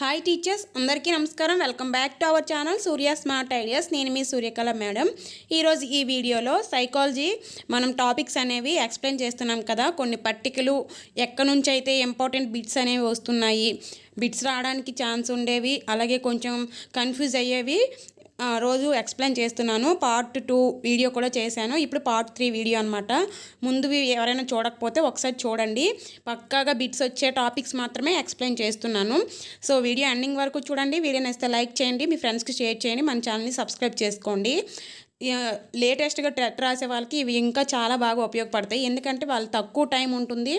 Hi teachers అందరికీ నమస్కారం. Welcome back to our channel Surya smart ideas నేను మీ సూర్యకళ మేడం. ఈరోజు ఈ వీడియోలో సైకాలజీ మనం టాపిక్స్ అనేవి ఎక్స్ప్లెయిన్ చేస్తున్నాం కదా. కొన్ని పట్టికలు ఎక్కడి నుంచి అయితే ఇంపార్టెంట్ బిట్స్ అనేవి వస్తున్నాయి. బిట్స్ రావడానికి ఛాన్స్ ఉండేవి అలాగే కొంచెం కన్ఫ్యూజ్ అయ్యేవి రోజు ఎక్స్ప్లెయిన్ చేస్తున్నాను. పార్ట్ టూ వీడియో కూడా చేశాను. ఇప్పుడు పార్ట్ త్రీ వీడియో అనమాట ముందువి ఎవరైనా చూడకపోతే ఒకసారి చూడండి. పక్కాగా బిట్స్ వచ్చే టాపిక్స్ మాత్రమే ఎక్స్ప్లెయిన్ చేస్తున్నాను. సో వీడియో ఎండింగ్ వరకు చూడండి. వీడియో నచ్చితే లైక్ చేయండి. మీ ఫ్రెండ్స్కి షేర్ చేయండి. మన ఛానల్ని సబ్స్క్రైబ్ చేసుకోండి. లేటెస్ట్గా టెట్ రాసే వాళ్ళకి ఇవి ఇంకా చాలా బాగా ఉపయోగపడతాయి. ఎందుకంటే వాళ్ళు తక్కువ టైం ఉంటుంది.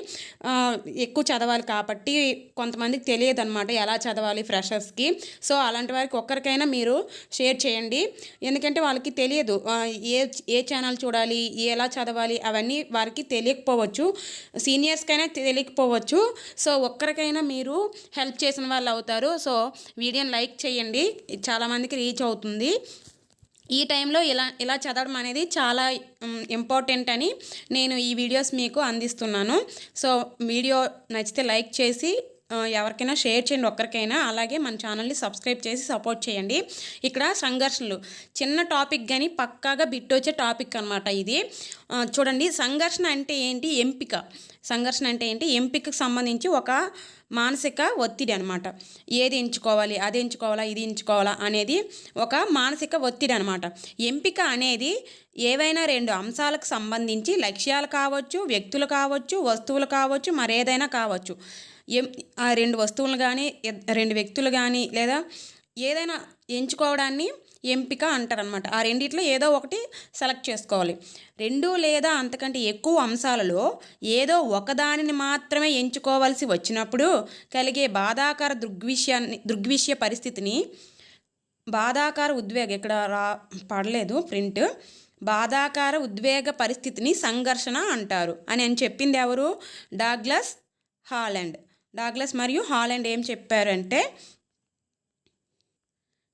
ఎక్కువ చదవాలి కాబట్టి కొంతమందికి తెలియదు అనమాట ఎలా చదవాలి ఫ్రెషర్స్కి. సో అలాంటి వారికి ఒక్కరికైనా మీరు షేర్ చేయండి. ఎందుకంటే వాళ్ళకి తెలియదు. ఏ ఏ ఛానల్ చూడాలి ఎలా చదవాలి అవన్నీ వారికి తెలియకపోవచ్చు. సీనియర్స్కైనా తెలియకపోవచ్చు. సో ఒక్కరికైనా మీరు హెల్ప్ చేసిన వాళ్ళు అవుతారు. సో వీడియోని లైక్ చేయండి. చాలామందికి రీచ్ అవుతుంది. ఈ టైంలో ఇలా ఇలా చదవడం అనేది చాలా ఇంపార్టెంట్ అని నేను ఈ వీడియోస్ మీకు అందిస్తున్నాను. సో వీడియో నచ్చితే లైక్ చేసి ఎవరికైనా షేర్ చేయండి ఒక్కరికైనా. అలాగే మన ఛానల్ని సబ్స్క్రైబ్ చేసి సపోర్ట్ చేయండి. ఇక్కడ సంఘర్షణలు. చిన్న టాపిక్ కానీ పక్కాగా బిట్ వచ్చే టాపిక్ అనమాట ఇది. చూడండి సంఘర్షణ అంటే ఏంటి? ఎంపిక. సంఘర్షణ అంటే ఏంటి? ఎంపికకు సంబంధించి ఒక మానసిక ఒత్తిడి అనమాట ఏది ఎంచుకోవాలి? అది ఎంచుకోవాలా? ఇది ఎంచుకోవాలా? అనేది ఒక మానసిక ఒత్తిడి అనమాట ఎంపిక అనేది ఏవైనా రెండు అంశాలకు సంబంధించి లక్ష్యాలు కావచ్చు వ్యక్తులు కావచ్చు వస్తువులు కావచ్చు మరేదైనా కావచ్చు. ఎం ఆ రెండు వస్తువులు కానీ రెండు వ్యక్తులు కానీ లేదా ఏదైనా ఎంచుకోవడాన్ని ఎంపిక అంటారనమాట ఆ రెండిట్లో ఏదో ఒకటి సెలెక్ట్ చేసుకోవాలి. రెండు లేదా అంతకంటే ఎక్కువ అంశాలలో ఏదో ఒకదానిని మాత్రమే ఎంచుకోవాల్సి వచ్చినప్పుడు కలిగే బాధాకర దృగ్విషయాన్ని దృగ్విషయ పరిస్థితిని బాధాకార ఉద్వేగ ఇక్కడ రా పడలేదు ప్రింట్. బాధాకార ఉద్వేగ పరిస్థితిని సంఘర్షణ అంటారు. అని అని చెప్పింది ఎవరు? డాగ్లస్ హాలండ్. డాగ్లస్ మరియు హాలండ్ ఏం చెప్పారంటే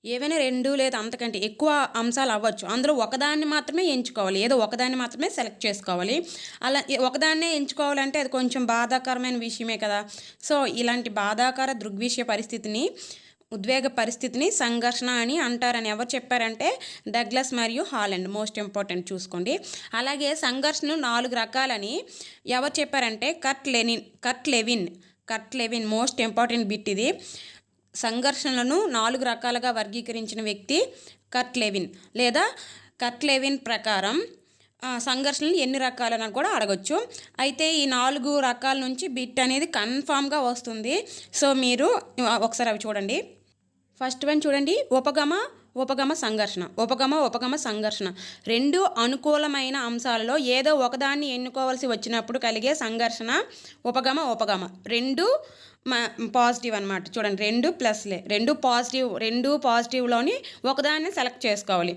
ఏవైనా రెండు లేదా అంతకంటే ఎక్కువ అంశాలు అవ్వచ్చు. అందులో ఒకదాన్ని మాత్రమే ఎంచుకోవాలి. ఏదో ఒకదాన్ని మాత్రమే సెలెక్ట్ చేసుకోవాలి. అలా ఒకదాన్నే ఎంచుకోవాలంటే అది కొంచెం బాధాకరమైన విషయమే కదా. సో ఇలాంటి బాధాకర దృగ్విషయ పరిస్థితిని ఉద్వేగ పరిస్థితిని సంఘర్షణ అని అంటారని ఎవరు చెప్పారంటే డగ్లస్ మరియు హాలండ్. మోస్ట్ ఇంపార్టెంట్ చూసుకోండి. అలాగే సంఘర్షణ నాలుగు రకాలని ఎవరు చెప్పారంటే Kurt Lewin Kurt Lewin Kurt Lewin most important bit ఇది. సంఘర్షణలను నాలుగు రకాలుగా వర్గీకరించిన వ్యక్తి కట్ లెవిన్ లేదా కట్ లెవిన్ ప్రకారం సంఘర్షణలు ఎన్ని రకాలని కూడా అడగచ్చు. అయితే ఈ నాలుగు రకాల నుంచి బిట్ అనేది కన్ఫామ్గా వస్తుంది. సో మీరు ఒకసారి అవి చూడండి. ఫస్ట్ వన్ చూడండి. ఉపగమ ఉపగమ సంఘర్షణ ఉపగమ ఉపగమ సంఘర్షణ. రెండు అనుకూలమైన అంశాలలో ఏదో ఒకదాన్ని ఎన్నుకోవాల్సి వచ్చినప్పుడు కలిగే సంఘర్షణ ఉపగమ ఉపగమ. రెండు పాజిటివ్ అనమాట చూడండి రెండు ప్లస్లే రెండు పాజిటివ్ రెండు పాజిటివ్లోని ఒకదాన్ని సెలెక్ట్ చేసుకోవాలి.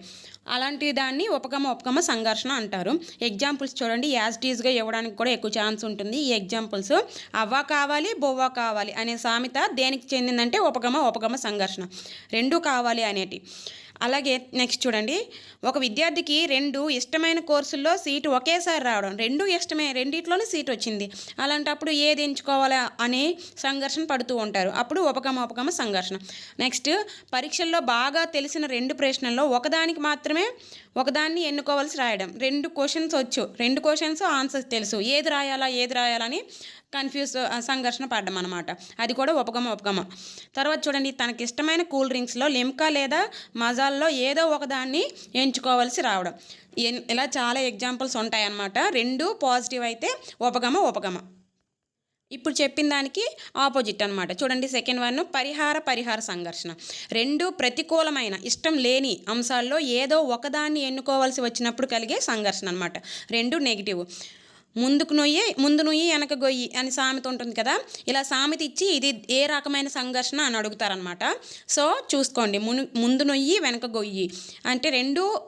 అలాంటి దాన్ని ఉపగమ ఉపగమ సంఘర్షణ అంటారు. ఎగ్జాంపుల్స్ చూడండి యాజ్ టీజ్గా ఇవ్వడానికి కూడా ఎక్కువ ఛాన్స్ ఉంటుంది. ఈ ఎగ్జాంపుల్స్ అవ్వ కావాలి బొవ్వ కావాలి అనే సామెత దేనికి చెందిందంటే ఉపగమ ఉపగమ సంఘర్షణ. రెండు కావాలి అనేటి. అలాగే నెక్స్ట్ చూడండి. ఒక విద్యార్థికి రెండు ఇష్టమైన కోర్సుల్లో సీటు ఒకేసారి రావడం రెండు ఇష్టమే రెండిట్లోనే సీట్ వచ్చింది. అలాంటప్పుడు ఏది ఎంచుకోవాలా అనే సంఘర్షణ పడుతూ ఉంటారు. అప్పుడు ఉపగమ ఉపగమ సంఘర్షణ. నెక్స్ట్ పరీక్షల్లో బాగా తెలిసిన రెండు ప్రశ్నల్లో ఒకదానికి మాత్రమే ఒకదాన్ని ఎన్నుకోవాల్సి రాయడం. రెండు క్వశ్చన్స్ వచ్చు. రెండు క్వశ్చన్స్ ఆన్సర్స్ తెలుసు. ఏది రాయాలా ఏది రాయాలని కన్ఫ్యూజ్ సంఘర్షణ పడ్డం అనమాట అది కూడా ఉపగమ ఉపగమ తర్వాత చూడండి తనకి ఇష్టమైన కూల్ డ్రింక్స్లో లిమ్కా లేదా మజాల్లో ఏదో ఒకదాన్ని ఎంచుకోవాల్సి రావడం. ఎన్- ఇలా చాలా ఎగ్జాంపుల్స్ ఉంటాయన్నమాట. రెండు పాజిటివ్ అయితే ఉపగమ ఉపగమ ఇప్పుడు చెప్పిన దానికి ఆపోజిట్ అనమాట చూడండి సెకండ్ వన్ పరిహార పరిహార సంఘర్షణ. రెండు ప్రతికూలమైన ఇష్టం లేని అంశాల్లో ఏదో ఒకదాన్ని ఎన్నుకోవాల్సి వచ్చినప్పుడు కలిగే సంఘర్షణ అనమాట రెండు నెగిటివ్. ముందుకు నొయ్యి ముందు నొయ్యి వెనక గొయ్యి అని సామెత ఉంటుంది కదా? ఇలా సామెత ఇచ్చి ఇది ఏ రకమైన సంఘర్షణ అని అడుగుతారనమాట సో చూసుకోండి. మును ముందు నొయ్యి వెనక గొయ్యి అంటే రెండు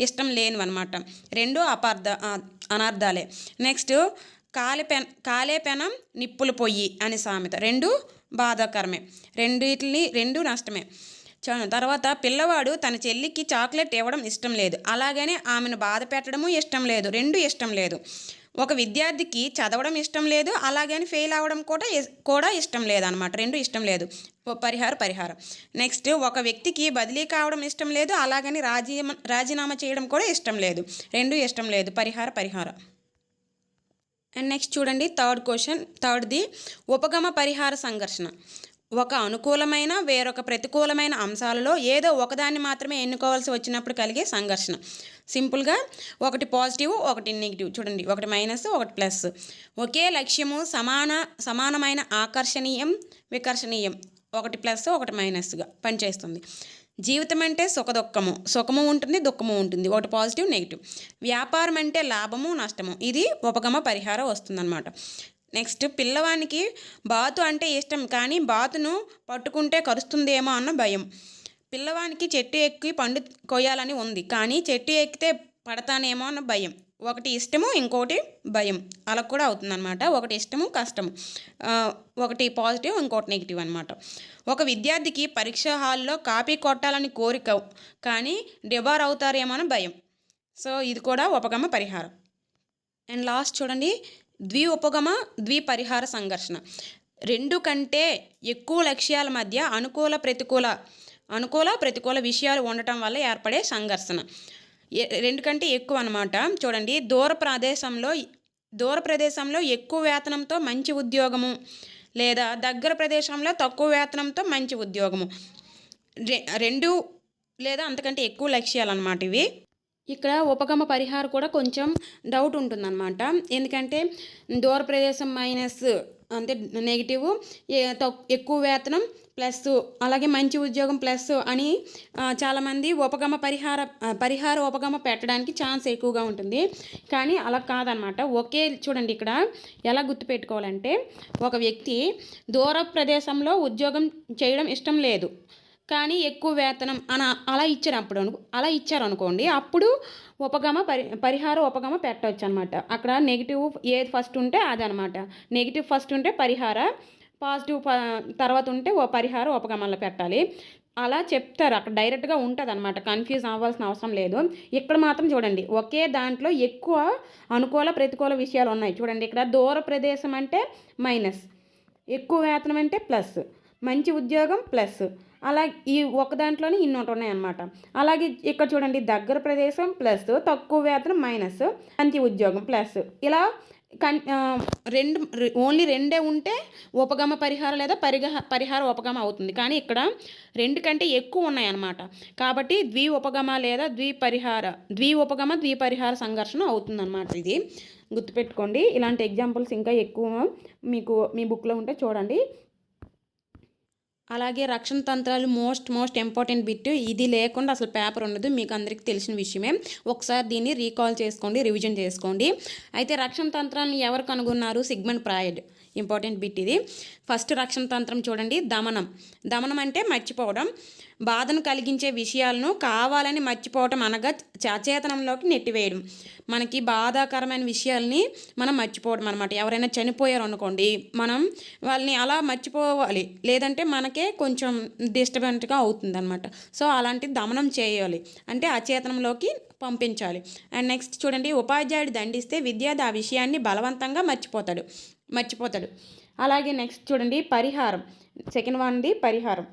ఇష్టం లేనివన్నమాట. రెండు అపార్థ అనార్థాలే. నెక్స్ట్ కాలి పెన కాలే పెనం నిప్పులు పొయ్యి అనే సామెత. రెండు బాధాకరమే. రెండిటిని రెండు నష్టమే. చ- తర్వాత పిల్లవాడు తన చెల్లికి చాక్లెట్ ఇవ్వడం ఇష్టం లేదు. అలాగనే ఆమెను బాధ పెట్టడము ఇష్టం లేదు. రెండు ఇష్టం లేదు. ఒక విద్యార్థికి చదవడం ఇష్టం లేదు అలాగని ఫెయిల్ అవ్వడం కూడా కూడా ఇష్టం లేదనమాట రెండు ఇష్టం లేదు. పరిహార పరిహారం. నెక్స్ట్ ఒక వ్యక్తికి బదిలీ కావడం ఇష్టం లేదు అలాగని రాజీ రాజీనామా చేయడం కూడా ఇష్టం లేదు. రెండు ఇష్టం లేదు. పరిహార పరిహారం. అండ్ నెక్స్ట్ చూడండి థర్డ్ క్వశ్చన్ థర్డ్ది ఉపగమ పరిహార సంఘర్షణ. ఒక అనుకూలమైన వేరొక ప్రతికూలమైన అంశాలలో ఏదో ఒకదాన్ని మాత్రమే ఎన్నుకోవాల్సి వచ్చినప్పుడు కలిగే సంఘర్షణ. సింపుల్గా ఒకటి పాజిటివ్ ఒకటి నెగిటివ్. చూడండి ఒకటి మైనస్ ఒకటి ప్లస్. ఒకే లక్ష్యము సమాన సమానమైన ఆకర్షణీయం వికర్షణీయం. ఒకటి ప్లస్ ఒకటి మైనస్గా పనిచేస్తుంది. జీవితం అంటే సుఖదుఖము. సుఖము ఉంటుంది దుఃఖము ఉంటుంది. ఒకటి పాజిటివ్ నెగిటివ్. వ్యాపారం అంటే లాభము నష్టము. ఇది ఉపగమ పరిహారం వస్తుందన్నమాట. నెక్స్ట్ పిల్లవానికి బాతు అంటే ఇష్టం. కానీ బాతును పట్టుకుంటే కరుస్తుందేమో అన్న భయం. పిల్లవానికి చెట్టు ఎక్కి పండు కొయ్యాలని ఉంది. కానీ చెట్టు ఎక్కితే పడతానేమో అన్న భయం. ఒకటి ఇష్టము ఇంకోటి భయం. అలా కూడా అవుతుందన్నమాట. ఒకటి ఇష్టము కష్టము. ఒకటి పాజిటివ్ ఇంకోటి నెగిటివ్ అనమాట ఒక విద్యార్థికి పరీక్ష హాల్లో కాపీ కొట్టాలని కోరిక కానీ డిబార్ అవుతారేమో అని భయం. సో ఇది కూడా ఉపగమ పరిహారం. అండ్ లాస్ట్ చూడండి. ద్వి ఉపగమ ద్వి పరిహార సంఘర్షణ. రెండు కంటే ఎక్కువ లక్ష్యాల మధ్య అనుకూల ప్రతికూల అనుకూల ప్రతికూల విషయాలు ఉండటం వల్ల ఏర్పడే సంఘర్షణ. రెండు కంటే ఎక్కువ అనమాట చూడండి దూర ప్రదేశంలో దూర ప్రదేశంలో ఎక్కువ వేతనంతో మంచి ఉద్యోగము లేదా దగ్గర ప్రదేశంలో తక్కువ వేతనంతో మంచి ఉద్యోగము. రెండు లేదా అంతకంటే ఎక్కువ లక్ష్యాలు అనమాట ఇవి. ఇక్కడ ఉపగమ పరిహారం కూడా కొంచెం డౌట్ ఉంటుందన్నమాట. ఎందుకంటే దూర ప్రదేశం మైనస్ అంటే నెగిటివ్ తక్- ఎక్కువ వేతనం ప్లస్ అలాగే మంచి ఉద్యోగం ప్లస్ అని చాలామంది ఉపగమ పరిహార పరిహార ఉపగమ పెట్టడానికి ఛాన్స్ ఎక్కువగా ఉంటుంది. కానీ అలా కాదనమాట. ఒకే చూడండి ఇక్కడ ఎలా గుర్తుపెట్టుకోవాలంటే ఒక వ్యక్తి దూర ప్రదేశంలో ఉద్యోగం చేయడం ఇష్టం లేదు. కానీ ఎక్కువ వేతనం అని అలా ఇచ్చారు అప్పుడు అలా ఇచ్చారు అనుకోండి అప్పుడు ఉపగమ పరి పరిహార ఉపగమ పెట్టవచ్చు అనమాట అక్కడ నెగిటివ్ ఏది ఫస్ట్ ఉంటే అదనమాట. నెగిటివ్ ఫస్ట్ ఉంటే పరిహార పాజిటివ్ ప తర్వాత ఉంటే ఓ పరిహారం ఉపగమంలో పెట్టాలి. అలా చెప్తారు. అక్కడ డైరెక్ట్గా ఉంటుంది అనమాట కన్ఫ్యూజ్ అవ్వాల్సిన అవసరం లేదు. ఇక్కడ మాత్రం చూడండి. ఒకే దాంట్లో ఎక్కువ అనుకూల ప్రతికూల విషయాలు ఉన్నాయి. చూడండి. ఇక్కడ దూర ప్రదేశం అంటే మైనస్. ఎక్కువ వేతనం అంటే ప్లస్. మంచి ఉద్యోగం ప్లస్. అలా ఈ ఒక దాంట్లోనే ఇన్నోటి ఉన్నాయన్నమాట. అలాగే ఇక్కడ చూడండి. దగ్గర ప్రదేశం ప్లస్. తక్కువ వేతనం మైనస్. మంచి ఉద్యోగం ప్లస్. ఇలా కన్ రెండు ఓన్లీ రెండే ఉంటే ఉపగమ పరిహారం లేదా పరిగహ పరిహార ఉపగమ అవుతుంది. కానీ ఇక్కడ రెండు కంటే ఎక్కువ ఉన్నాయన్నమాట. కాబట్టి ద్వి ఉపగమ లేదా ద్వి పరిహార ద్వి ఉపగమ ద్వి పరిహార సంఘర్షణ అవుతుందన్నమాట ఇది. గుర్తుపెట్టుకోండి. ఇలాంటి ఎగ్జాంపుల్స్ ఇంకా ఎక్కువ మీకు మీ బుక్లో ఉంటే చూడండి. అలాగే రక్షణ తంత్రాలు మోస్ట్ మోస్ట్ ఇంపార్టెంట్ బిట్ ఇది లేకుండా అసలు పేపర్ ఉండదు. మీకు అందరికీ తెలిసిన విషయమే. ఒకసారి దీన్ని రీకాల్ చేసుకోండి రివిజన్ చేసుకోండి. అయితే రక్షణ తంత్రాలను ఎవరు కనుగొన్నారు? Sigmund Freud. ఇంపార్టెంట్ బిట్ ఇది. ఫస్ట్ రక్షణ తంత్రం చూడండి దమనం. దమనం అంటే మర్చిపోవడం. బాధను కలిగించే విషయాలను కావాలని మర్చిపోవటం అనగా అచేతనంలోకి నెట్టివేయడం. మనకి బాధాకరమైన విషయాల్ని మనం మర్చిపోవడం అనమాట ఎవరైనా చనిపోయారు అనుకోండి మనం వాళ్ళని అలా మర్చిపోవాలి. లేదంటే మనకే కొంచెం డిస్టర్బెంట్గా అవుతుంది అనమాట సో అలాంటి దమనం చేయాలి. అంటే అచేతనంలోకి పంపించాలి. అండ్ నెక్స్ట్ చూడండి ఉపాధ్యాయుడు దండిస్తే విద్యార్థి ఆ విషయాన్ని బలవంతంగా మర్చిపోతాడు. మర్చిపోతాడు. అలాగే నెక్స్ట్ చూడండి పరిహారం. సెకండ్ వన్ది పరిహారం.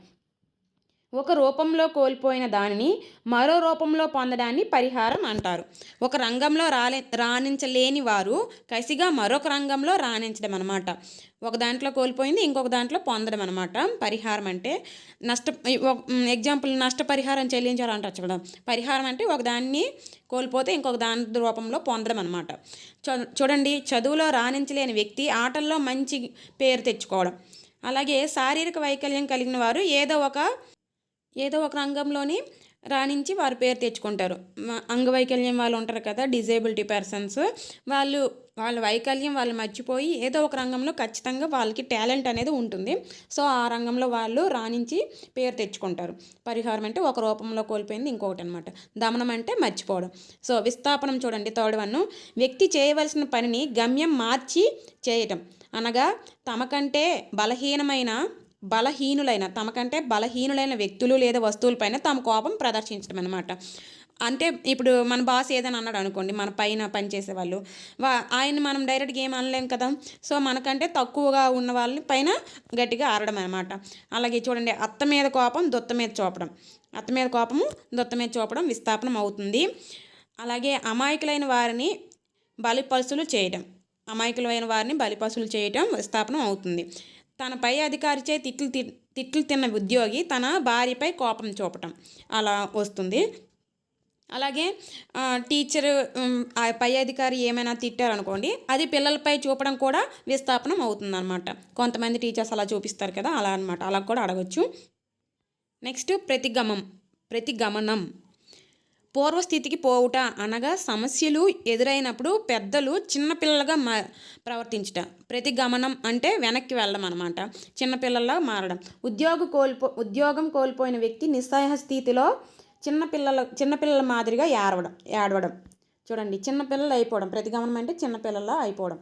ఒక రూపంలో కోల్పోయిన దానిని మరో రూపంలో పొందడాన్ని పరిహారం అంటారు. ఒక రంగంలో రాలే రాణించలేని వారు కసిగా మరొక రంగంలో రాణించడం అనమాట ఒక దాంట్లో కోల్పోయింది ఇంకొక దాంట్లో పొందడం అనమాట పరిహారం అంటే నష్ట ఎగ్జాంపుల్ నష్టపరిహారం చెల్లించాలంటారు చూడ పరిహారం అంటే ఒక దాన్ని కోల్పోతే ఇంకొక దాని రూపంలో పొందడం అనమాట చూడండి చదువులో రాణించలేని వ్యక్తి ఆటల్లో మంచి పేరు తెచ్చుకోవడం. అలాగే శారీరక వైకల్యం కలిగిన వారు ఏదో ఒక ఏదో ఒక రంగంలోని రాణించి వారి పేరు తెచ్చుకుంటారు. అంగవైకల్యం వాళ్ళు ఉంటారు కదా డిజేబిలిటీ పర్సన్స్. వాళ్ళు వాళ్ళ వైకల్యం వాళ్ళు మర్చిపోయి ఏదో ఒక రంగంలో ఖచ్చితంగా వాళ్ళకి టాలెంట్ అనేది ఉంటుంది. సో ఆ రంగంలో వాళ్ళు రాణించి పేరు తెచ్చుకుంటారు. పరిహారం అంటే ఒక రూపంలో కోల్పోయింది ఇంకొకటి అనమాట దమనం అంటే మర్చిపోవడం. సో విస్థాపనం చూడండి థర్డ్ వన్. వ్యక్తి చేయవలసిన పనిని గమ్యం మార్చి చేయటం. అనగా తమకంటే బలహీనమైన బలహీనులైన తమకంటే బలహీనులైన వ్యక్తులు లేదా వస్తువులపైన తమ కోపం ప్రదర్శించడం అనమాట అంటే ఇప్పుడు మన బాస్ ఏదైనా అన్నాడు అనుకోండి మన పైన పనిచేసే వాళ్ళు వా ఆయన మనం డైరెక్ట్గా ఏం అనలేం కదా. సో మనకంటే తక్కువగా ఉన్న వాళ్ళని పైన గట్టిగా ఆరడం అనమాట అలాగే చూడండి అత్త మీద కోపం దొత్త మీద చూపడం. అత్త మీద కోపము దొత్త మీద చూపడం విస్థాపనం అవుతుంది. అలాగే అమాయకులైన వారిని బలిపసులు చేయడం అమాయకులైన వారిని బలిపసులు చేయటం విస్థాపనం అవుతుంది. తన పై అధికారిచే తిట్లు తి తిట్లు తిన్న ఉద్యోగి తన భార్యపై కోపం చూపటం. అలా వస్తుంది. అలాగే టీచర్ ఆ పై అధికారి ఏమైనా తిట్టారనుకోండి అది పిల్లలపై చూపడం కూడా విస్థాపనం అవుతుందన్నమాట. కొంతమంది టీచర్స్ అలా చూపిస్తారు కదా అలా అనమాట అలా కూడా అడగచ్చు. నెక్స్ట్ ప్రతిగమం ప్రతిగమనం. పూర్వస్థితికి పోవుట అనగా సమస్యలు ఎదురైనప్పుడు పెద్దలు చిన్నపిల్లలుగా మా ప్రవర్తించుట. ప్రతిగమనం అంటే వెనక్కి వెళ్ళడం అనమాట చిన్నపిల్లల్లా మారడం. ఉద్యోగ కోల్పో ఉద్యోగం కోల్పోయిన వ్యక్తి నిస్సహాయ స్థితిలో చిన్నపిల్లల చిన్నపిల్లల మాదిరిగా ఏడవడం ఏడవడం. చూడండి చిన్నపిల్లలు అయిపోవడం. ప్రతి గమనం అంటే చిన్నపిల్లల అయిపోవడం.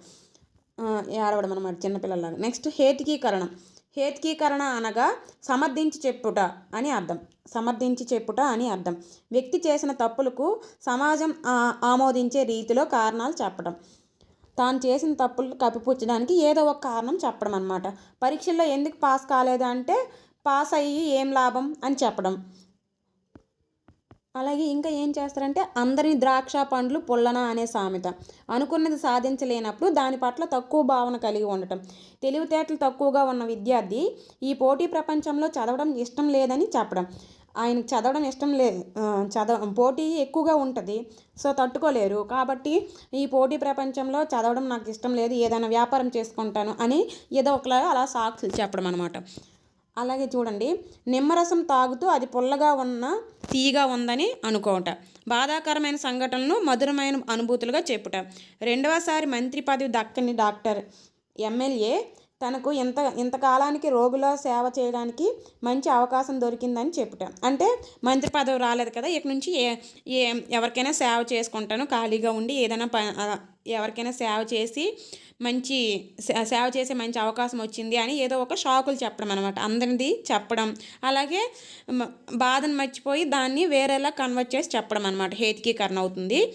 ఏడవడం అనమాట చిన్నపిల్లలాగా నెక్స్ట్ హేతికీకరణం. హేత్కీకరణ అనగా సమర్థించి చెప్పుట అని అర్థం. సమర్థించి చెప్పుట అని అర్థం. వ్యక్తి చేసిన తప్పులకు సమాజం ఆమోదించే రీతిలో కారణాలు చెప్పడం. తాను చేసిన తప్పులు కప్పిపుచ్చడానికి ఏదో ఒక కారణం చెప్పడం అనమాట పరీక్షల్లో ఎందుకు పాస్ కాలేదు అంటే పాస్ అయ్యి ఏం లాభం అని చెప్పడం. అలాగే ఇంకా ఏం చేస్తారంటే అందరి ద్రాక్ష పండ్లు పుల్లన అనే సామెత. అనుకున్నది సాధించలేనప్పుడు దాని పట్ల తక్కువ భావన కలిగి ఉండటం. తెలివితేటలు తక్కువగా ఉన్న విద్యార్థి ఈ పోటీ ప్రపంచంలో చదవడం ఇష్టం లేదని చెప్పడం. ఆయనకు చదవడం ఇష్టం లేదు చదవ పోటీ ఎక్కువగా ఉంటుంది సో తట్టుకోలేరు. కాబట్టి ఈ పోటీ ప్రపంచంలో చదవడం నాకు ఇష్టం లేదు ఏదైనా వ్యాపారం చేసుకుంటాను అని ఏదో ఒకలాగా అలా సాక్షులు చెప్పడం అనమాట అలాగే చూడండి నిమ్మరసం తాగుతూ అది పుల్లగా ఉన్న తీయగా ఉందని అనుకోవట బాధాకరమైన సంఘటనలను మధురమైన అనుభూతులుగా చెప్పుట. రెండవసారి మంత్రి పదవి దక్కని డాక్టర్ ఎమ్మెల్యే తనకు ఇంత ఇంతకాలానికి రోగుల సేవ చేయడానికి మంచి అవకాశం దొరికిందని చెప్పుట. అంటే మంత్రి పదవి రాలేదు కదా ఇక నుంచి ఏ ఏ ఎవరికైనా సేవ చేసుకుంటాను ఖాళీగా ఉండి ఏదైనా ప ఎవరికైనా సేవ చేసి మంచి సే- సేవ చేసే మంచి అవకాశం వచ్చింది అని ఏదో ఒక షాకులు చెప్పడం అనమాట అందరిది చెప్పడం. అలాగే బాధను మర్చిపోయి దాన్ని వేరేలా కన్వర్ట్ చేసి చెప్పడం అనమాట హేతికీకరణ అవుతుంది.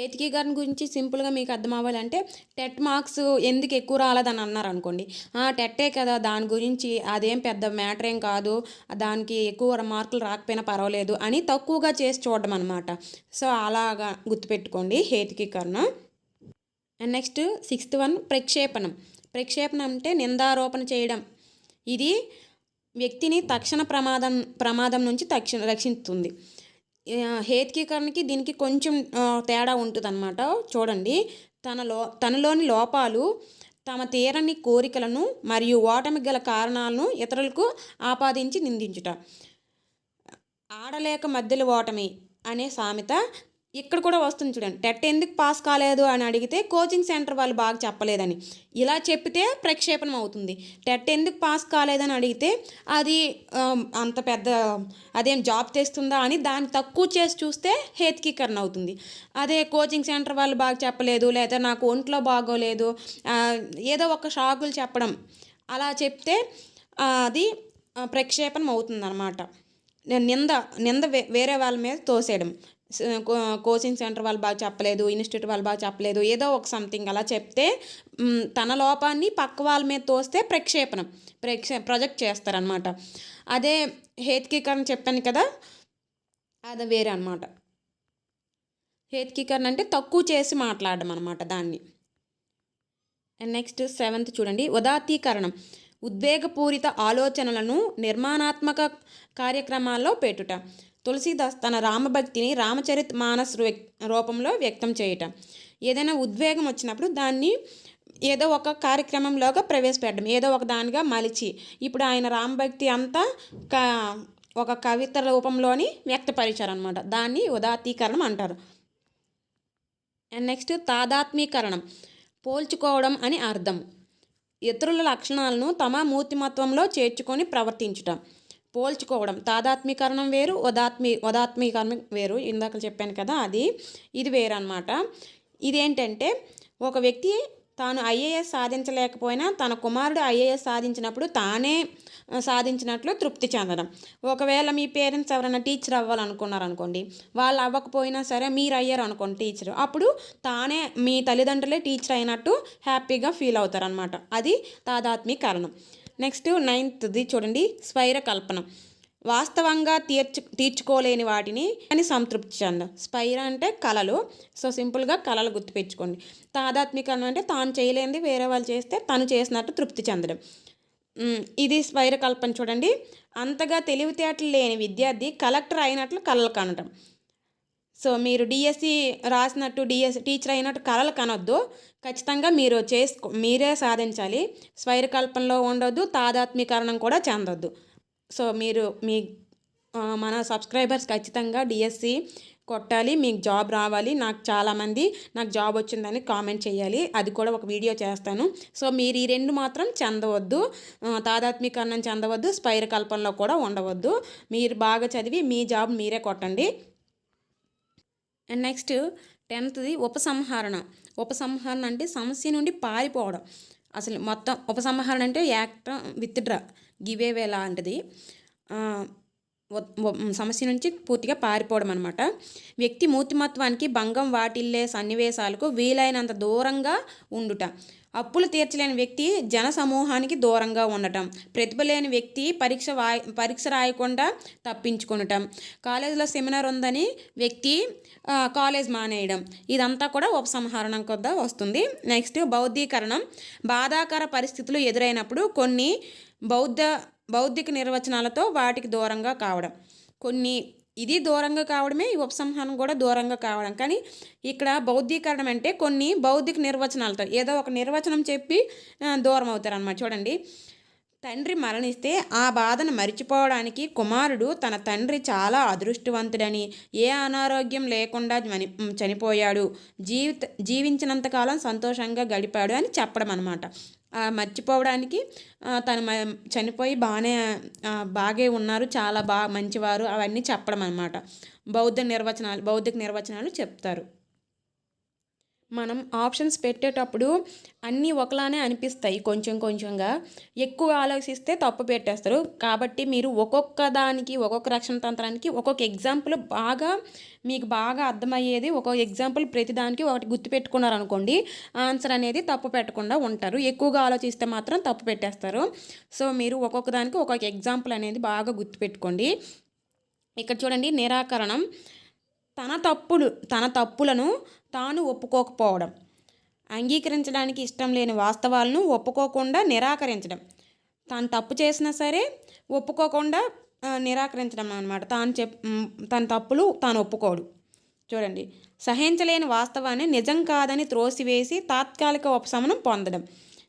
హేతుకీకరణ గురించి సింపుల్గా మీకు అర్థం అవ్వాలంటే టెట్ మార్క్స్ ఎందుకు ఎక్కువ రాలేదని అన్నారు అనుకోండి. "ఆ, టెట్టే కదా దాని గురించి అదేం పెద్ద మ్యాటర్ ఏం కాదు దానికి ఎక్కువ మార్కులు రాకపోయినా పర్వాలేదు అని తక్కువగా చేసి చూడడం అనమాట సో అలాగా గుర్తుపెట్టుకోండి హేతుకీకరణ అండ్ నెక్స్ట్ సిక్స్త్ వన్ ప్రక్షేపణం. ప్రక్షేపణం అంటే నిందారోపణ చేయడం. ఇది వ్యక్తిని తక్షణ ప్రమాదం ప్రమాదం నుంచి తక్షణ రక్షిస్తుంది. హేత్కి హేతుకీకరణకి దీనికి కొంచెం తేడా ఉంటుందన్నమాట. చూడండి. తనలో తనలోని లోపాలు తమ తీరని కోరికలను మరియు ఓటమి గల కారణాలను ఇతరులకు ఆపాదించి నిందించుట. ఆడలేక మధ్యలో ఓటమి అనే సామెత ఇక్కడ కూడా వస్తుంది చూడండి. టెట్ ఎందుకు పాస్ కాలేదు అని అడిగితే కోచింగ్ సెంటర్ వాళ్ళు బాగా చెప్పలేదని. ఇలా చెప్తే ప్రక్షేపణం అవుతుంది. టెట్ ఎందుకు పాస్ కాలేదని అడిగితే అది అంత పెద్ద అదేం జాబ్ తెస్తుందా అని దాన్ని తక్కువ చేసి చూస్తే హేతికీకరణ అవుతుంది. అదే కోచింగ్ సెంటర్ వాళ్ళు బాగా చెప్పలేదు లేదా నాకు ఒంట్లో బాగోలేదు ఏదో ఒక షాకులు చెప్పడం. అలా చెప్తే అది ప్రక్షేపణం అవుతుందన్నమాట. నింద నింద వే వేరే వాళ్ళ మీద తోసేయడం. కోచింగ్ సెంటర్ వాళ్ళు బాగా చెప్పలేదు ఇన్స్టిట్యూట్ వాళ్ళు బాగా చెప్పలేదు ఏదో ఒక సంథింగ్ అలా చెప్తే తన లోపాన్ని పక్క వాళ్ళ మీద తోస్తే ప్రక్షేపణం ప్రక్షే ప్రొజెక్ట్ చేస్తారనమాట అదే హేత్కీకరణ చెప్పాను కదా అది వేరే అనమాట హేత్కీకరణ అంటే తక్కువ చేసి మాట్లాడడం అనమాట దాన్ని. అండ్ నెక్స్ట్ సెవెంత్ చూడండి ఉదాత్తీకరణం ఉద్వేగపూరిత ఆలోచనలను నిర్మాణాత్మక కార్యక్రమాల్లో పెట్టుట. తులసీదాస్ తన రామభక్తిని రామచరిత్ మానస్ రూపంలో వ్యక్తం చేయటం. ఏదైనా ఉద్వేగం వచ్చినప్పుడు దాన్ని ఏదో ఒక కార్యక్రమంలోగా ప్రవేశపెట్టడం ఏదో ఒక దానిగా మలిచి. ఇప్పుడు ఆయన రామభక్తి అంతా క ఒక కవిత రూపంలోని వ్యక్తపరిచారనమాట దాన్ని ఉదాత్తీకరణం అంటారు. నెక్స్ట్ తాదాత్మీకరణం పోల్చుకోవడం అని అర్థం. ఇతరుల లక్షణాలను తమ మూర్తిమత్వంలో చేర్చుకొని ప్రవర్తించుట. పోల్చుకోవడం. తాదాత్మీకరణం వేరు ఉదాత్మీ ఉదాత్మీకరణం వేరు. ఇందాక చెప్పాను కదా అది ఇది వేరు అనమాట ఇదేంటంటే ఒక వ్యక్తి తాను ఐఏఎస్ సాధించలేకపోయినా తన కుమారుడు ఐఏఎస్ సాధించినప్పుడు తానే సాధించినట్లు తృప్తి చెందడం. ఒకవేళ మీ పేరెంట్స్ ఎవరైనా టీచర్ అవ్వాలనుకున్నారనుకోండి వాళ్ళు అవ్వకపోయినా సరే మీరు అయ్యారు అనుకోండి టీచర్. అప్పుడు తానే మీ తల్లిదండ్రులే టీచర్ అయినట్టు హ్యాపీగా ఫీల్ అవుతారనమాట అది తాదాత్మీకరణం నెక్స్ట్ నైన్త్ది చూడండి స్వైర కల్పన వాస్తవంగా తీర్చు తీర్చుకోలేని వాటిని అని సంతృప్తి చెంద. స్పైర అంటే కళలు. సో సింపుల్గా కళలు గుర్తుపెట్టుకోండి తాదాత్మికం అంటే తాను చేయలేనిది వేరే వాళ్ళు చేస్తే తను చేసినట్టు తృప్తి చెందడం. ఇది స్వైర కల్పన చూడండి. అంతగా తెలివితేటలు లేని విద్యార్థి కలెక్టర్ అయినట్లు కలలు కనడం. సో మీరు డిఎస్సి రాసినట్టు డిఎస్సి టీచర్ అయినట్టు కళలు కనొద్దు. ఖచ్చితంగా మీరు చేసుకో మీరే సాధించాలి. స్వైరకల్పనలో ఉండొద్దు తాదాత్మీకరణం కూడా చెందొద్దు. సో మీరు మీ మన సబ్స్క్రైబర్స్ ఖచ్చితంగా డిఎస్సి కొట్టాలి మీకు జాబ్ రావాలి. నాకు చాలామంది నాకు జాబ్ వచ్చిందని కామెంట్ చేయాలి. అది కూడా ఒక వీడియో చేస్తాను. సో మీరు ఈ రెండు మాత్రం చెందవద్దు. తాదాత్మీకరణం చెందవద్దు స్పైర కల్పనలో కూడా ఉండవద్దు. మీరు బాగా చదివి మీ జాబ్ మీరే కొట్టండి. అండ్ నెక్స్ట్ టెన్త్ది ఉపసంహరణ. ఉపసంహరణ అంటే సమస్య నుండి పారిపోవడం. అసలు మొత్తం ఉపసంహరణ అంటే యాక్ట్ విత్డ్రా గివేవే లాంటిది. సమస్య నుంచి పూర్తిగా పారిపోవడం అనమాట వ్యక్తి మూర్తిమత్వానికి భంగం వాటిల్లే సన్నివేశాలకు వీలైనంత దూరంగా ఉండుట. అప్పులు తీర్చలేని వ్యక్తి జన సమూహానికి దూరంగా ఉండటం ప్రతిభ లేని వ్యక్తి పరీక్ష వాయి పరీక్ష రాయకుండా తప్పించుకొనటం. కాలేజీలో సెమినార్ ఉందని వ్యక్తి కాలేజ్ మానేయడం. ఇదంతా కూడా ఉపసంహరణం కొద్ద వస్తుంది. నెక్స్ట్ బౌద్ధీకరణం. బాధాకర పరిస్థితులు ఎదురైనప్పుడు కొన్ని బౌద్ధ బౌద్ధిక నిర్వచనాలతో వాటికి దూరంగా కావడం. కొన్ని ఇది దూరంగా కావడమే ఈ ఉపసంహారం కూడా దూరంగా కావడం. కానీ ఇక్కడ బౌద్ధీకరణం అంటే కొన్ని బౌద్ధిక నిర్వచనాలతో ఏదో ఒక నిర్వచనం చెప్పి దూరం అవుతారన్నమాట చూడండి. తండ్రి మరణిస్తే ఆ బాధను మరిచిపోవడానికి కుమారుడు తన తండ్రి చాలా అదృష్టవంతుడని ఏ అనారోగ్యం లేకుండా చనిపోయాడు. జీవిత జీవించినంతకాలం సంతోషంగా గడిపాడు అని చెప్పడం అనమాట మర్చిపోవడానికి తను చనిపోయి బాగానే బాగే ఉన్నారు చాలా బాగా మంచివారు అవన్నీ చెప్పడం అనమాట బౌద్ధ నిర్వచనాలు బౌద్ధిక నిర్వచనాలు చెప్తారు. మనం ఆప్షన్స్ పెట్టేటప్పుడు అన్నీ ఒకలానే అనిపిస్తాయి కొంచెం కొంచెంగా. ఎక్కువ ఆలోచిస్తే తప్పు పెట్టేస్తారు. కాబట్టి మీరు ఒక్కొక్క దానికి ఒక్కొక్క రక్షణ తంత్రానికి ఒక్కొక్క ఎగ్జాంపుల్ బాగా మీకు బాగా అర్థమయ్యేది ఒక్కొక్క ఎగ్జాంపుల్ ప్రతి దానికి ఒకటి గుర్తుపెట్టుకున్నారనుకోండి ఆన్సర్ అనేది తప్పు పెట్టకుండా ఉంటారు. ఎక్కువగా ఆలోచిస్తే మాత్రం తప్పు పెట్టేస్తారు. సో మీరు ఒక్కొక్క దానికి ఒక్కొక్క ఎగ్జాంపుల్ అనేది బాగా గుర్తుపెట్టుకోండి ఇక్కడ చూడండి నిరాకరణం. తన తప్పులు తన తప్పులను తాను ఒప్పుకోకపోవడం. అంగీకరించడానికి ఇష్టం లేని వాస్తవాలను ఒప్పుకోకుండా నిరాకరించడం. తాను తప్పు చేసినా సరే ఒప్పుకోకుండా నిరాకరించడం అనమాట తాను చెప్ తన తప్పులు తాను ఒప్పుకోడు. చూడండి. సహించలేని వాస్తవాన్ని నిజం కాదని త్రోసివేసి తాత్కాలిక ఉపశమనం పొందడం.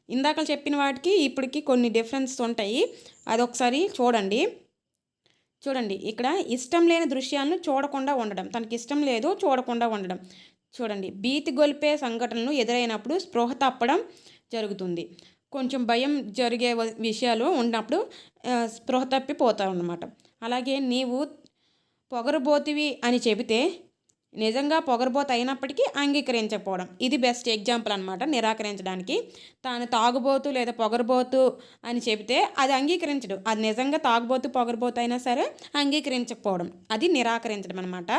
ఇందాక చెప్పిన వాటికి ఇప్పటికి కొన్ని డిఫరెన్స్ ఉంటాయి. అదొకసారి చూడండి. చూడండి. ఇక్కడ ఇష్టం లేని దృశ్యాలను చూడకుండా ఉండడం. తనకి ఇష్టం లేదు చూడకుండా ఉండడం. చూడండి. భీతి గొల్పే సంఘటనలు ఎదురైనప్పుడు స్పృహ తప్పడం జరుగుతుంది. కొంచెం భయం జరిగే విషయాలు ఉన్నప్పుడు స్పృహ తప్పిపోతావు అన్నమాట అలాగే నీవు పొగరబోతివి అని చెబితే నిజంగా పొగరబోత అయినప్పటికీ అంగీకరించకపోవడం. ఇది బెస్ట్ ఎగ్జాంపుల్ అనమాట నిరాకరించడానికి. తాను తాగుబోతు లేదా పొగరబోతు అని చెబితే అది అంగీకరించడం. అది నిజంగా తాగుబోతు పొగరబోతు అయినా సరే అంగీకరించకపోవడం. అది నిరాకరించడం అనమాట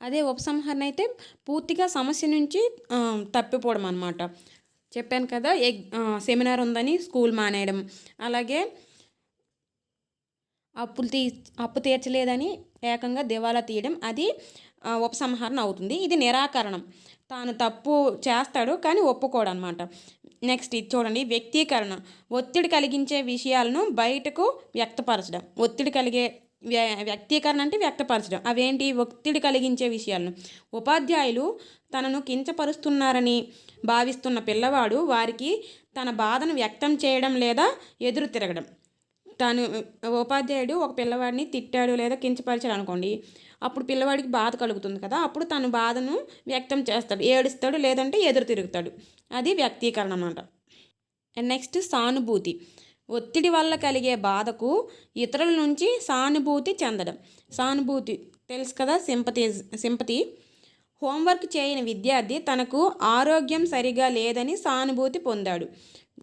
అదే ఉపసంహరణ అయితే పూర్తిగా సమస్య నుంచి తప్పిపోవడం అనమాట చెప్పాను కదా ఎగ్ సెమినార్ ఉందని స్కూల్ మానేయడం. అలాగే అప్పులు తీ అప్పు తీర్చలేదని ఏకంగా దివాలా తీయడం అది ఉపసంహరణ అవుతుంది. ఇది నిరాకరణం. తాను తప్పు చేస్తాడు కానీ ఒప్పుకోడు అనమాట నెక్స్ట్ ఇది చూడండి వ్యక్తీకరణ. ఒత్తిడి కలిగించే విషయాలను బయటకు వ్యక్తపరచడం. ఒత్తిడి కలిగే వ్యక్తీకరణ అంటే వ్యక్తపరచడం. అవేంటి? ఒత్తిడి కలిగించే విషయాలను. ఉపాధ్యాయులు తనను కించపరుస్తున్నారని భావిస్తున్న పిల్లవాడు వారికి తన బాధను వ్యక్తం చేయడం లేదా ఎదురు తిరగడం. తను ఉపాధ్యాయుడు ఒక పిల్లవాడిని తిట్టాడు లేదా కించపరిచాడు అనుకోండి అప్పుడు పిల్లవాడికి బాధ కలుగుతుంది కదా అప్పుడు తను బాధను వ్యక్తం చేస్తాడు ఏడుస్తాడు లేదంటే ఎదురు తిరుగుతాడు. అది వ్యక్తీకరణ అన్నమాట. నెక్స్ట్ సానుభూతి. ఒత్తిడి వల్ల కలిగే బాధకు ఇతరుల నుంచి సానుభూతి చెందడం. సానుభూతి తెలుసు కదా? Sympathy sympathy. హోంవర్క్ చేయని విద్యార్థి తనకు ఆరోగ్యం సరిగా లేదని సానుభూతి పొందాడు.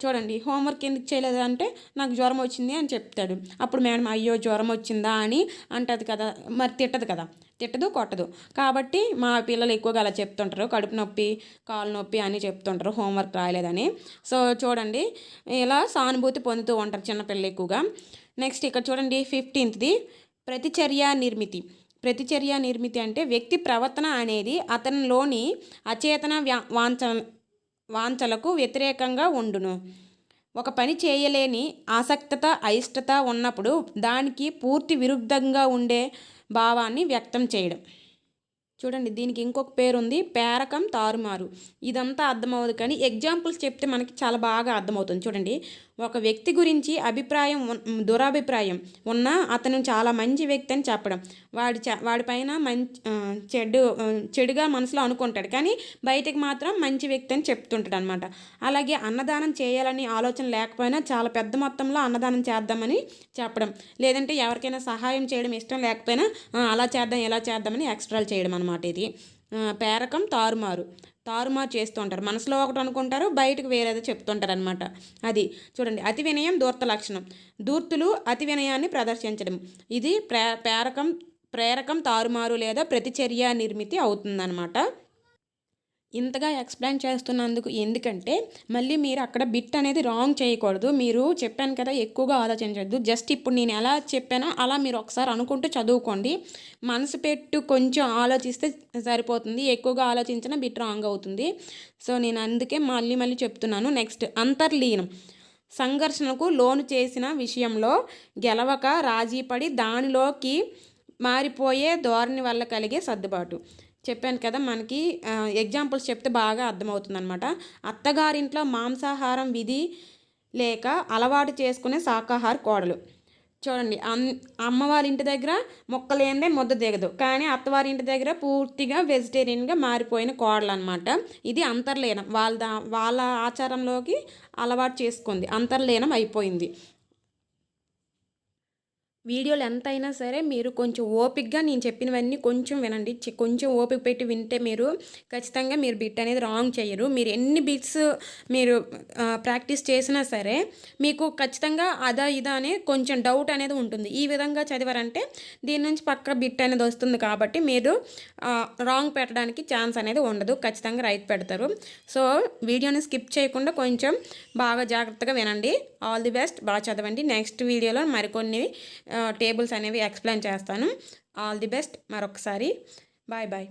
చూడండి హోంవర్క్ ఎందుకు చేయలేదు అంటే నాకు జ్వరం వచ్చింది అని చెప్తాడు. అప్పుడు మేడం అయ్యో జ్వరం వచ్చిందా అని అంటది కదా మరి తిట్టదు కదా. తిట్టదు కొట్టదు. కాబట్టి మా పిల్లలు ఎక్కువగా అలా చెప్తుంటారు. కడుపు నొప్పి కాలు నొప్పి అని చెప్తుంటారు హోంవర్క్ రాయలేదని. సో చూడండి ఇలా సానుభూతి పొందుతూ ఉంటారు చిన్నపిల్లలు ఎక్కువగా. నెక్స్ట్ ఇక్కడ చూడండి ఫిఫ్టీన్త్ది ప్రతిచర్య నిర్మితి. ప్రతిచర్య నిర్మితి అంటే వ్యక్తి ప్రవర్తన అనేది అతనిలోని అచేతన వ్యా- వాంచ వాంఛలకు వ్యతిరేకంగా ఉండును. ఒక పని చేయలేని ఆసక్తత అయిష్టత ఉన్నప్పుడు దానికి పూర్తి విరుద్ధంగా ఉండే భావాన్ని వ్యక్తం చేయడం. చూడండి దీనికి ఇంకొక పేరు ఉంది పేరకం తారుమారు. ఇదంతా అర్థమవుదు కానీ ఎగ్జాంపుల్స్ చెప్తే మనకి చాలా బాగా అర్థమవుతుంది. చూడండి ఒక వ్యక్తి గురించి అభిప్రాయం ఉన్- ఉన్నా అతను చాలా మంచి వ్యక్తి అని చెప్పడం. వాడి వాడిపైన మంచి చెడు చెడుగా మనసులో అనుకుంటాడు. కానీ బయటకు మాత్రం మంచి వ్యక్తి అని చెప్తుంటాడు అనమాట అలాగే అన్నదానం చేయాలని ఆలోచన లేకపోయినా చాలా పెద్ద మొత్తంలో అన్నదానం చేద్దామని చెప్పడం. లేదంటే ఎవరికైనా సహాయం చేయడం ఇష్టం లేకపోయినా అలా చేద్దాం ఇలా చేద్దామని ఎక్స్ట్రాలు చేయడం అనమాట ఇది. పేరకం తారుమారు. తారుమారు చేస్తూ ఉంటారు మనసులో ఒకటి అనుకుంటారు బయటకు వేరేదో చెప్తుంటారు అనమాట అది చూడండి అతి వినయం దూర్త లక్షణం. దూర్తులు అతి వినయాన్ని ప్రదర్శించడం. ఇది ప్రే ప్రేరకం ప్రేరకం తారుమారు లేదా ప్రతిచర్య నిర్మితి అవుతుందన్నమాట. ఇంతగా ఎక్స్ప్లెయిన్ చేస్తున్నందుకు ఎందుకంటే మళ్ళీ మీరు అక్కడ బిట్ అనేది రాంగ్ చేయకూడదు. మీరు చెప్పాను కదా ఎక్కువగా ఆలోచించద్దు. జస్ట్ ఇప్పుడు నేను ఎలా చెప్పానో అలా మీరు ఒకసారి అనుకుంటూ చదువుకోండి. మనసు పెట్టు కొంచెం ఆలోచిస్తే సరిపోతుంది. ఎక్కువగా ఆలోచించిన బిట్ రాంగ్ అవుతుంది. సో నేను అందుకే మళ్ళీ మళ్ళీ చెప్తున్నాను. నెక్స్ట్ అంతర్లీనం. సంఘర్షణకు లోను చేసిన విషయంలో గెలవక రాజీపడి దానిలోకి మారిపోయే ధోరణి వల్ల కలిగే సర్దుబాటు. చెప్పాను కదా మనకి ఎగ్జాంపుల్స్ చెప్తే బాగా అర్థమవుతుంది అనమాట అత్తగారింట్లో మాంసాహారం విధి లేక అలవాటు చేసుకునే శాకాహార కోడలు. చూడండి అమ్ అమ్మవారి ఇంటి దగ్గర మొక్కలేందే ముద్ద దిగదు. కానీ అత్తవారి ఇంటి దగ్గర పూర్తిగా వెజిటేరియన్గా మారిపోయిన కోడలు అనమాట ఇది అంతర్లీనం. వాళ్ళ దా- వాళ్ళ ఆచారంలోకి అలవాటు చేసుకుంది. అంతర్లీనం అయిపోయింది. వీడియోలు ఎంత అయినా సరే మీరు కొంచెం ఓపిక్గా నేను చెప్పినవన్నీ కొంచెం వినండి. చి- కొంచెం ఓపిక పెట్టి వింటే మీరు ఖచ్చితంగా మీరు బిట్ అనేది రాంగ్ చేయరు. మీరు ఎన్ని బిట్స్ మీరు ప్రాక్టీస్ చేసినా సరే మీకు ఖచ్చితంగా అదా ఇదా అనే కొంచెం డౌట్ అనేది ఉంటుంది. ఈ విధంగా చదివారంటే దీని నుంచి పక్క బిట్ అనేది వస్తుంది కాబట్టి మీరు రాంగ్ పెట్టడానికి ఛాన్స్ అనేది ఉండదు. ఖచ్చితంగా రైట్ పెడతారు. సో వీడియోని స్కిప్ చేయకుండా కొంచెం బాగా జాగ్రత్తగా వినండి. All the best. బాగా చదవండి. నెక్స్ట్ వీడియోలో మరికొన్ని టేబుల్స్ అనేవి ఎక్స్ప్లెయిన్ చేస్తాను. ఆల్ ది బెస్ట్ మరొకసారి. Bye bye